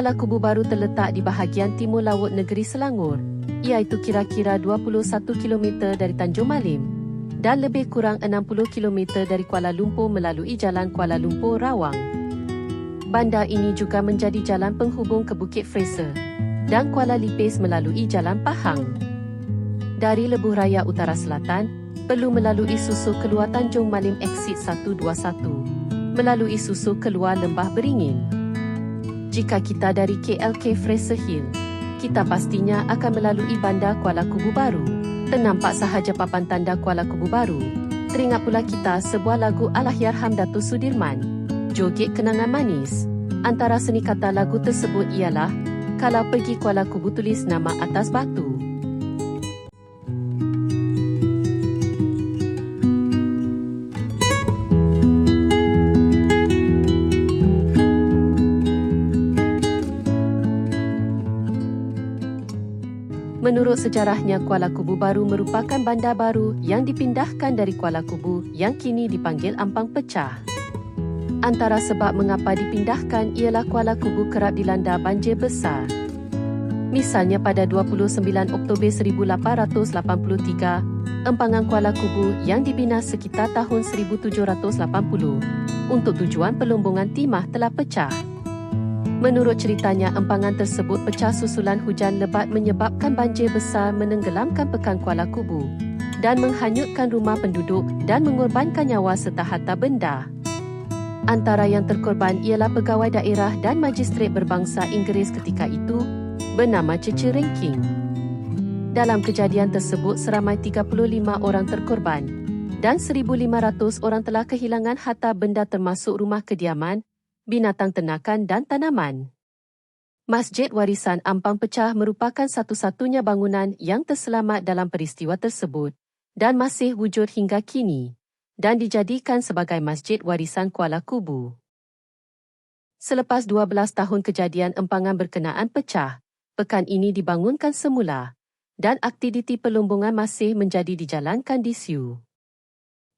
Kuala Kubu Baru terletak di bahagian timur laut negeri Selangor, iaitu kira-kira 21 km dari Tanjung Malim dan lebih kurang 60 km dari Kuala Lumpur melalui Jalan Kuala Lumpur Rawang. Bandar ini juga menjadi jalan penghubung ke Bukit Fraser dan Kuala Lipis melalui Jalan Pahang. Dari Lebuh Raya Utara Selatan, perlu melalui susu keluar Tanjung Malim Exit 121, melalui susu keluar Lembah Beringin. Jika kita dari KLK Fraser Hill, kita pastinya akan melalui bandar Kuala Kubu Baru. Ternampak sahaja papan tanda Kuala Kubu Baru. Teringat pula kita sebuah lagu Allahyarham Datuk Sudirman, Joget Kenangan Manis. Antara seni kata lagu tersebut ialah Kalau pergi Kuala Kubu tulis nama atas batu. Menurut sejarahnya, Kuala Kubu Baru merupakan bandar baru yang dipindahkan dari Kuala Kubu yang kini dipanggil Ampang Pecah. Antara sebab mengapa dipindahkan ialah Kuala Kubu kerap dilanda banjir besar. Misalnya pada 29 Oktober 1883, empangan Kuala Kubu yang dibina sekitar tahun 1780 untuk tujuan pelumbungan timah telah pecah. Menurut ceritanya, empangan tersebut pecah susulan hujan lebat menyebabkan banjir besar menenggelamkan pekan Kuala Kubu dan menghanyutkan rumah penduduk dan mengorbankan nyawa serta harta benda. Antara yang terkorban ialah pegawai daerah dan magistrat berbangsa Inggeris ketika itu bernama Cece Ranking. Dalam kejadian tersebut, seramai 35 orang terkorban dan 1,500 orang telah kehilangan harta benda termasuk rumah kediaman binatang ternakan dan tanaman. Masjid Warisan Ampang Pecah merupakan satu-satunya bangunan yang terselamat dalam peristiwa tersebut dan masih wujud hingga kini dan dijadikan sebagai Masjid Warisan Kuala Kubu. Selepas 12 tahun kejadian empangan berkenaan pecah, pekan ini dibangunkan semula dan aktiviti pelumbungan masih menjadi dijalankan di Siu.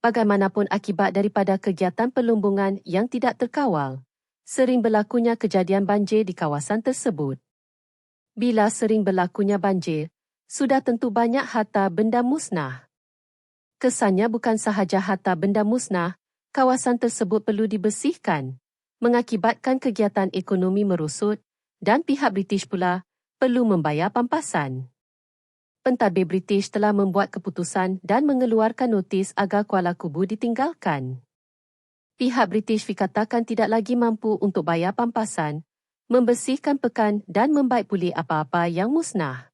Bagaimanapun akibat daripada kegiatan pelumbungan yang tidak terkawal, sering berlakunya kejadian banjir di kawasan tersebut. Bila sering berlakunya banjir, sudah tentu banyak harta benda musnah. Kesannya bukan sahaja harta benda musnah, kawasan tersebut perlu dibersihkan, mengakibatkan kegiatan ekonomi merosot dan pihak British pula perlu membayar pampasan. Pentadbir British telah membuat keputusan dan mengeluarkan notis agar Kuala Kubu ditinggalkan pihak British dikatakan tidak lagi mampu untuk bayar pampasan, membersihkan pekan dan membaik pulih apa-apa yang musnah.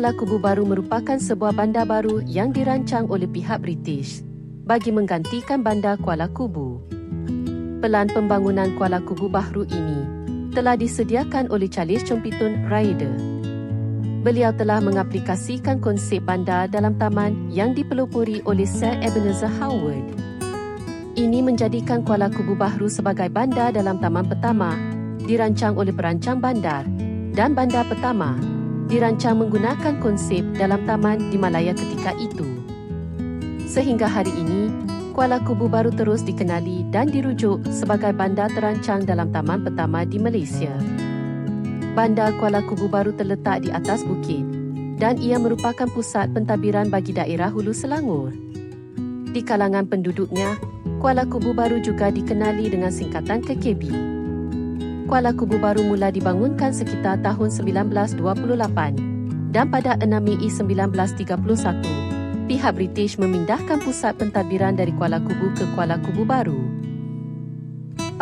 Kuala Kubu Baru merupakan sebuah bandar baru yang dirancang oleh pihak British bagi menggantikan bandar Kuala Kubu. Pelan pembangunan Kuala Kubu Baru ini telah disediakan oleh Charles Chompitun Ryder. Beliau telah mengaplikasikan konsep bandar dalam taman yang dipelopori oleh Sir Ebenezer Howard. Ini menjadikan Kuala Kubu Baru sebagai bandar dalam taman pertama dirancang oleh perancang bandar dan bandar pertama dirancang menggunakan konsep dalam taman di Malaya ketika itu. Sehingga hari ini, Kuala Kubu baru terus dikenali dan dirujuk sebagai bandar terancang dalam taman pertama di Malaysia. Bandar Kuala Kubu baru terletak di atas bukit dan ia merupakan pusat pentadbiran bagi daerah Hulu Selangor. Di kalangan penduduknya, Kuala Kubu baru juga dikenali dengan singkatan KKB. Kuala Kubu baru mula dibangunkan sekitar tahun 1928 dan pada 6 Mei 1931, pihak British memindahkan pusat pentadbiran dari Kuala Kubu ke Kuala Kubu baru.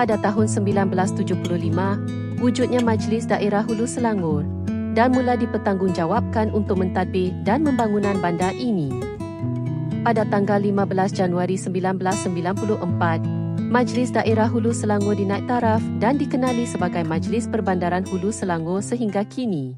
Pada tahun 1975, wujudnya Majlis Daerah Hulu Selangor dan mula dipertanggungjawabkan untuk mentadbir dan pembangunan bandar ini. Pada tanggal 15 Januari 1994, Majlis Daerah Hulu Selangor dinaik taraf dan dikenali sebagai Majlis Perbandaran Hulu Selangor sehingga kini.